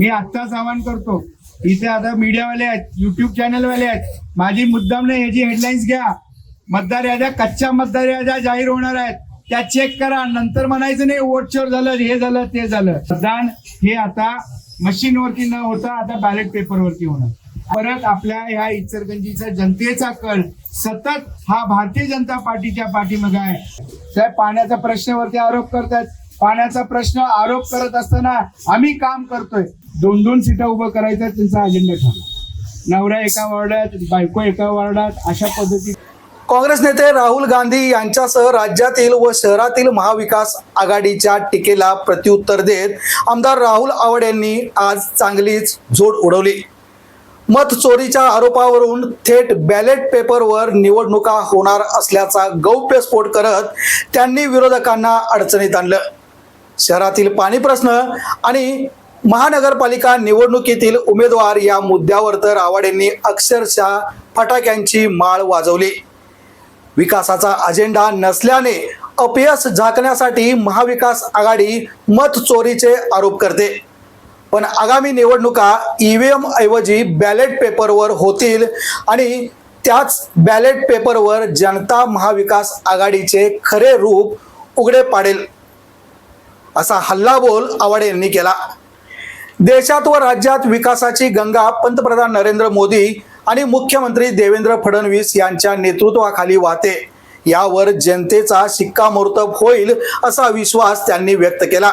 मी आत्ताच आवाहन करतो इथे आता मीडियावाले आहेत युट्यूब चॅनलवाले आहेत माझी मुद्दाम नाही ह्याची हेडलाईन्स घ्या. मतदार याद्या कच्च्या मतदार याद्या जाहीर होणार आहेत. त्या चेक करा नंतर म्हणायचं नाही वोट चोर झालं हे झालं ते झालं. मतदान हे आता मशीनवरती न होता आता बॅलेट पेपरवरती होणार. परत आपल्या ह्या इचरगंजीचा जनतेचा कल सतत हा भारतीय जनता पार्टीच्या पाठीमागे आहे. साहेब पाण्याचा प्रश्नावरती आरोप करतात पाण्याचा प्रश्न आरोप करत असताना आम्ही काम करतोय. दोन दोन सीटा उभं करायचा त्यांचा अजेंडा ठरला. नवरा एका वार्डात बायको एका वार्डात अशा पद्धती काँग्रेस नेते राहुल गांधी यांच्यासह राज्यातील व शहरातील महाविकास आघाडीच्या टीकेला प्रत्युत्तर देत आमदार राहुल आवड यांनी आज चांगलीच झोड उडवली. मत चोरीच्या आरोपावरून थेट बॅलेट पेपरवर निवडणुका होणार असल्याचा गौप्यस्फोट करत त्यांनी विरोधकांना अडचणीत आणलं. शहरातील पाणी प्रश्न आणि महानगरपालिका निवडणुकीतील उमेदवार या मुद्द्यावर तर आवाडेंनी अक्षरशः फटाक्यांची माळ वाजवली. विकासाचा अजेंडा नसल्याने अपयश झाकण्यासाठी महाविकास आघाडी मत चोरीचे आरोप करते. पण आगामी निवडणुका ईव्हीएम ऐवजी बॅलेट पेपरवर होतील आणि त्याच बॅलेट पेपरवर जनता महाविकास आघाडीचे खरे रूप उघडे पाडेल असा हल्लाबोल आवाडे यांनी केला. देशात व राज्यात विकासाची गंगा पंतप्रधान नरेंद्र मोदी आणि मुख्यमंत्री देवेंद्र फडणवीस यांच्या नेतृत्वाखाली वाहते. यावर जनतेचा शिक्कामोर्तब होईल असा विश्वास त्यांनी व्यक्त केला.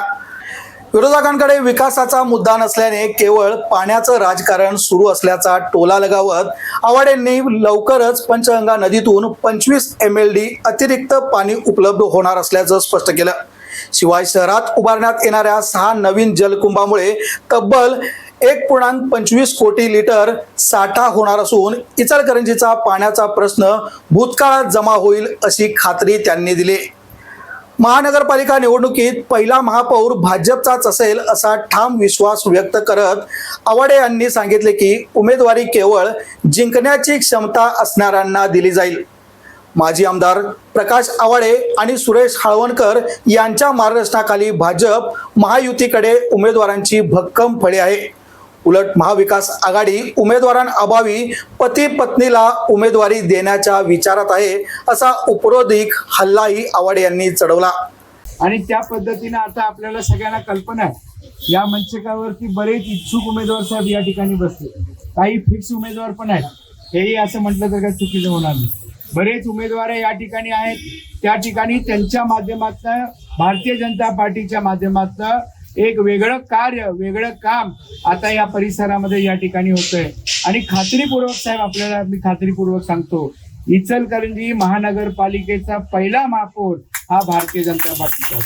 विरोधकांकडे विकासाचा मुद्दा नसल्याने केवळ पाण्याचं राजकारण सुरू असल्याचा टोला लगावत आवाडेंनी लवकरच पंचगंगा नदीतून पंचवीस एम एल डी अतिरिक्त पाणी उपलब्ध होणार असल्याचं स्पष्ट केलं. शिवाय शहरात उभारण्यात येणाऱ्या सहा नवीन जलकुंभामुळे तब्बल एक पूर्णांक पंचवीस कोटी लिटर साठा होणार असून इचलकरंजीचा पाण्याचा प्रश्न भूतकाळात जमा होईल अशी खात्री त्यांनी दिली. महानगरपालिका निवडणुकीत पहिला महापौर भाजपचाच असेल असा ठाम विश्वास व्यक्त करत आवाडे यांनी सांगितले की उमेदवारी केवळ जिंकण्याची क्षमता असणाऱ्यांना दिली जाईल. माजी आमदार प्रकाश आवाडे आणि सुरेश हाळवणकर यांच्या मार्गदर्शनाखाली भाजप महायुतीकडे उमेदवारांची भक्कम फळे आहे. उलट महाविकास आघाडी उमेदवारांअभावी पती पत्नीला उमेदवारी देण्याच्या विचारात आहे असा उपरोधिक हल्लाही आवाडे यांनी चढवला. आणि त्या पद्धतीनं आता आपल्याला सगळ्यांना कल्पना आहे. या मंचकावरती बरेच इच्छुक उमेदवार साहेब या ठिकाणी बसले. काही फिक्स उमेदवार पण आहेत. हेही असं म्हटलं तर काय चुकीचं होणार नाही. बरेच उमेदवार या ठिकाणी आहेत. त्या ठिकाणी त्यांच्या माध्यमातनं भारतीय जनता पार्टीच्या माध्यमातनं एक वेगळं कार्य वेगळं काम आता या परिसरामध्ये या ठिकाणी होतंय. आणि खात्रीपूर्वक साहेब आपल्याला मी खात्रीपूर्वक सांगतो इचलकरंजी महानगरपालिकेचा पहिला महापौर हा भारतीय जनता पार्टीचा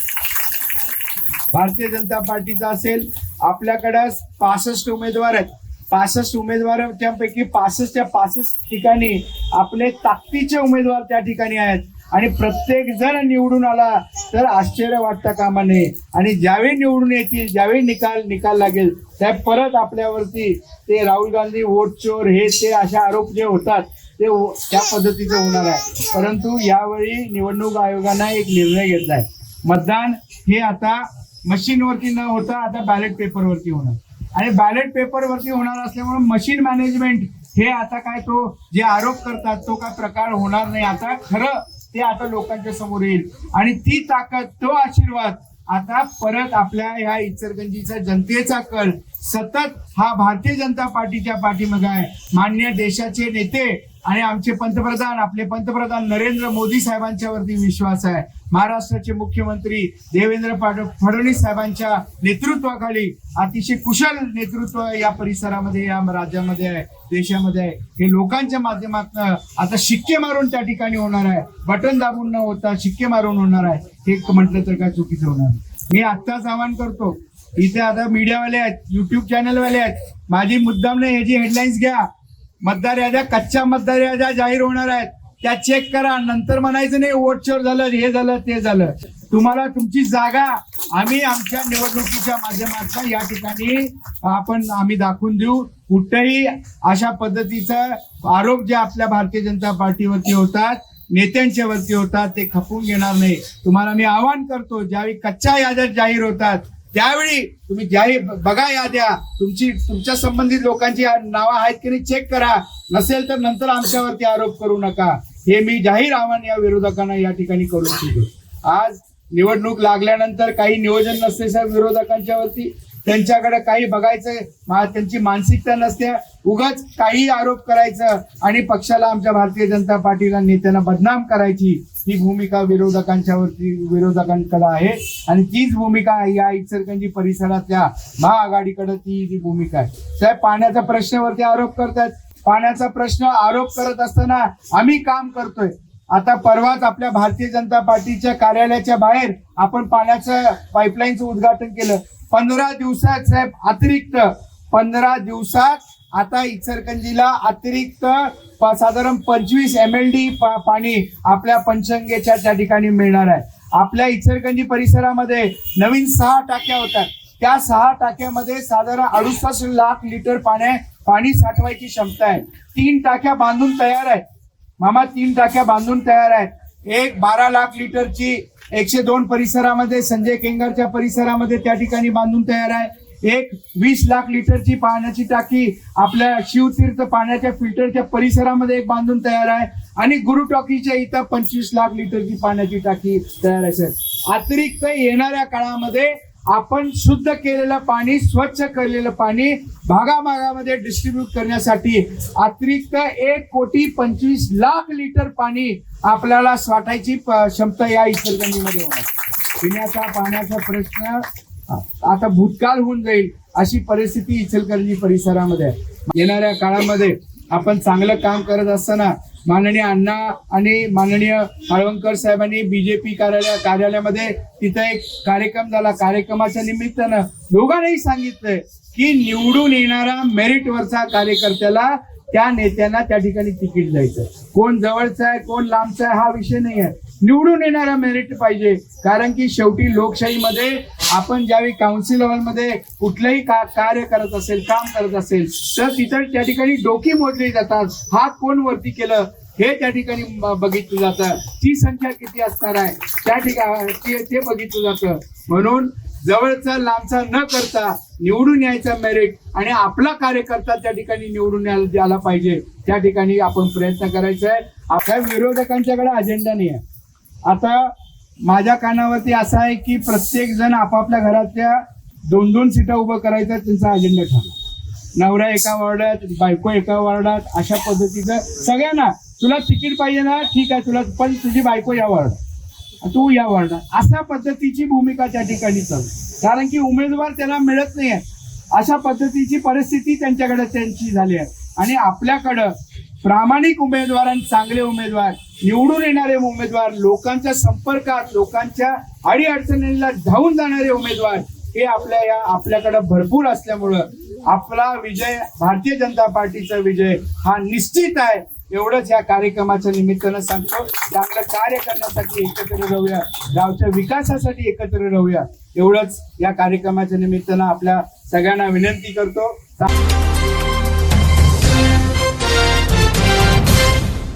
भारतीय जनता पार्टीचा असेल आपल्याकडं पासष्ट उमेदवार आहेत. पासष्ट उमेदवार त्यापैकी पासष्टच्या पासष्ट ठिकाणी आपले ताकदीचे उमेदवार त्या ठिकाणी आहेत. आणि प्रत्येक जण निवडून आला तर आश्चर्य वाटता कामा नये आणि ज्यावेळी निवडून येतील ज्यावेळी निकाल निकाल लागेल त्या परत आपल्यावरती ते राहुल गांधी वोट चोर हे ते अशा आरोप जे होतात ते हो, त्या पद्धतीचे होणार आहे. परंतु यावेळी निवडणूक आयोगानं एक निर्णय घेतलाय. मतदान हे आता मशीनवरती न होता आता बॅलेट पेपरवरती होणार. आणि बॅलेट पेपरवरती होणार असल्यामुळे मशीन मॅनेजमेंट हे आता काय तो जे आरोप करतात तो काय प्रकार होणार नाही. आता खरं ते आता लोकांच्या समोर येईल. आणि ती ताकद तो आशीर्वाद आता परत आपल्या ह्या इचरगंजीचा जनतेचा कल सतत हा भारतीय जनता पार्टीच्या पाठीमागे आहे. मान्य देशाचे नेते आणि आमचे पंतप्रधान आपले पंतप्रधान नरेंद्र मोदी साहेबांच्या वरती विश्वास आहे. महाराष्ट्राचे मुख्यमंत्री देवेंद्र फडणवीस साहेबांच्या नेतृत्वाखाली अतिशय कुशल नेतृत्व या परिसरामध्ये या राज्यामध्ये आहे देशामध्ये आहे. हे लोकांच्या माध्यमातून आता शिक्के मारून त्या ठिकाणी होणार आहे. बटन दाबून न होता शिक्के मारून होणार आहे. हे म्हटलं तर काय चुकीचं होणार? मी आत्ताच आवाहन करतो इथे आता मीडियावाले आहेत युट्यूब चॅनलवाले आहेत. माझी मुद्दाम नाही ह्याची हेडलाईन्स घ्या. मतदार याद्या कच्च्या मतदार याद्या जाहीर होणार आहेत. त्या चेक करा नंतर म्हणायचं नाही वोट चोर झालं हे झालं ते झालं. तुम्हाला तुमची जागा आम्ही आमच्या निवडणुकीच्या माध्यमातून या ठिकाणी आपण आम्ही दाखवून देऊ. कुठेही अशा पद्धतीचा आरोप जे आपल्या भारतीय जनता पार्टीवरती होतात नेत्यांच्या वरती होतात ते खपवून घेणार नाही. तुम्हाला मी आवाहन करतो ज्यावेळी कच्च्या याद्या जाहीर होतात त्यावेळी तुम्ही जाहीर बघा याद्या तुमची तुमच्या संबंधित लोकांची नावं आहेत की नाही चेक करा. नसेल तर नंतर आमच्यावरती आरोप करू नका. हे मी जाहीर आव्हान या विरोधकांना या ठिकाणी करू इच्छितो आज निवडणूक लागल्यानंतर काही नियोजन नसते साहेब विरोधकांच्या वरती त्यांच्याकडे काही बघायचं त्यांची मानसिकता नसते. उगाच काही आरोप करायचं आणि पक्षाला आमच्या भारतीय जनता पार्टीला नेत्यांना बदनाम करायची ही भूमिका विरोधकांच्या वरती विरोधकांकडे आहे. आणि तीच भूमिका या इचरकंजी परिसरातल्या महाआघाडीकडे ती जी भूमिका आहे. साहेब पाण्याच्या प्रश्नावरती आरोप करतात. पाण्याचा प्रश्न आरोप करत असताना आम्ही काम करतोय. आता परवाच आपल्या भारतीय जनता पार्टीच्या कार्यालयाच्या बाहेर आपण पाण्याचं पाईपलाईनचं उद्घाटन केलं. पंधरा दिवसात साहेब अतिरिक्त पंधरा दिवसात आता इचलकंजीला अतिरिक्त प- साधारण पंचवीस एम एल डी पाणी आपल्या पंचंगेच्या त्या ठिकाणी मिळणार आहे. आपल्या इचलकंजी परिसरामध्ये नवीन सहा टाक्या होतात. त्या सहा टाक्यामध्ये साधारण अडुसष्ट लाख लिटर पाण्या पाणी साठवायची क्षमता आहे. तीन टाक्या बांधून तयार आहेत. मामा तीन टाक्या बांधून तयार आहेत. एक बारा लाख लिटरची एकशे दोन परिसरामध्ये संजय केंगरच्या परिसरामध्ये त्या ठिकाणी बांधून तयार आहे. एक वीस लाख लिटरची पाण्याची टाकी आपल्या शिवतीर्थ पाण्याच्या फिल्टरच्या परिसरामध्ये एक बांधून तयार आहे. आणि गुरु टॉकीच्या इथं पंचवीस लाख लिटरची पाण्याची टाकी तयार आहे सर. अतिरिक्त येणाऱ्या काळामध्ये आपण शुद्ध केलेलं पाणी स्वच्छ केलेलं पाणी भागाभागामध्ये डिस्ट्रीब्यूट करण्यासाठी अतिरिक्त एक कोटी पंचवीस लाख लिटर पाणी आपल्याला साठायची प- क्षमता या इचलकरंजीमध्ये होणार. पिण्याचा पाण्याचा प्रश्न आता भूतकाळ होऊन जाईल अशी परिस्थिती इचलकरंजी परिसरामध्ये आहे. येणाऱ्या काळामध्ये आपण चांगलं काम करत असताना माननीय अण्णा आणि माननीय हळवंकर साहेबांनी बीजेपी कार्यालय कार्यालयामध्ये तिथं एक कार्यक्रम झाला. कार्यक्रमाच्या निमित्तानं दोघांनाही सांगितलंय की निवडून येणारा मेरिटवरचा कार्यकर्त्याला त्या नेत्यांना त्या ठिकाणी तिकीट द्यायचं कोण जवळचा आहे कोण लांबचा आहे हा विषय नाही आहे निवडून येणारा मेरिट पाहिजे. कारण की शेवटी लोकशाहीमध्ये आपण ज्यावेळी काउन्सिलमध्ये कुठलंही का कार्य करत असेल काम करत असेल तर तिथं त्या ठिकाणी डोकी मोजली जातात. हात कोण वरती केलं हे त्या ठिकाणी बघितलं जातं. ती संख्या किती असणार आहे त्या ठिकाणी ते- बघितलं जातं. म्हणून जवळचा लांबचा न करता निवडून यायचा मेरिट आणि आपला कार्यकर्ता त्या ठिकाणी निवडून यायला पाहिजे. त्या ठिकाणी आपण प्रयत्न करायचा आहे. आपल्या विरोधकांच्याकडे अजेंडा नाही आहे आता माझ्या कानावरती असं आहे की प्रत्येक जण आपापल्या घरातल्या दोन दोन सीटा उभं करायचा त्यांचा अजेंडा ठरला. नवरा एका वॉर्डात बायको एका वॉर्डात अशा पद्धतीचं सगळ्यांना तुला तिकीट पाहिजे ना ठीक आहे तुला पण तुझी बायको या वॉर्डात. तू या वॉर्डात. अशा पद्धतीची भूमिका त्या ठिकाणी चालू कारण की उमेदवार त्यांना मिळत नाही आहे. अशा पद्धतीची परिस्थिती त्यांच्याकडे त्यांची झाली आहे. आणि आपल्याकडं प्रामाणिक उमेदवार आणि चांगले उमेदवार निवडून येणारे उमेदवार लोकांच्या संपर्कात लोकांच्या अडीअडचणींना धावून जाणारे उमेदवार हे आपल्या या आपल्याकडे भरपूर असल्यामुळं आपला विजय भारतीय जनता पार्टीचा विजय हा निश्चित आहे. एवढंच या कार्यक्रमाच्या निमित्तानं सांगतो. चांगलं कार्य करण्यासाठी एकत्र राहूया. गावच्या विकासासाठी एकत्र राहूया. एवढंच या कार्यक्रमाच्या निमित्तानं आपल्या सगळ्यांना विनंती करतो.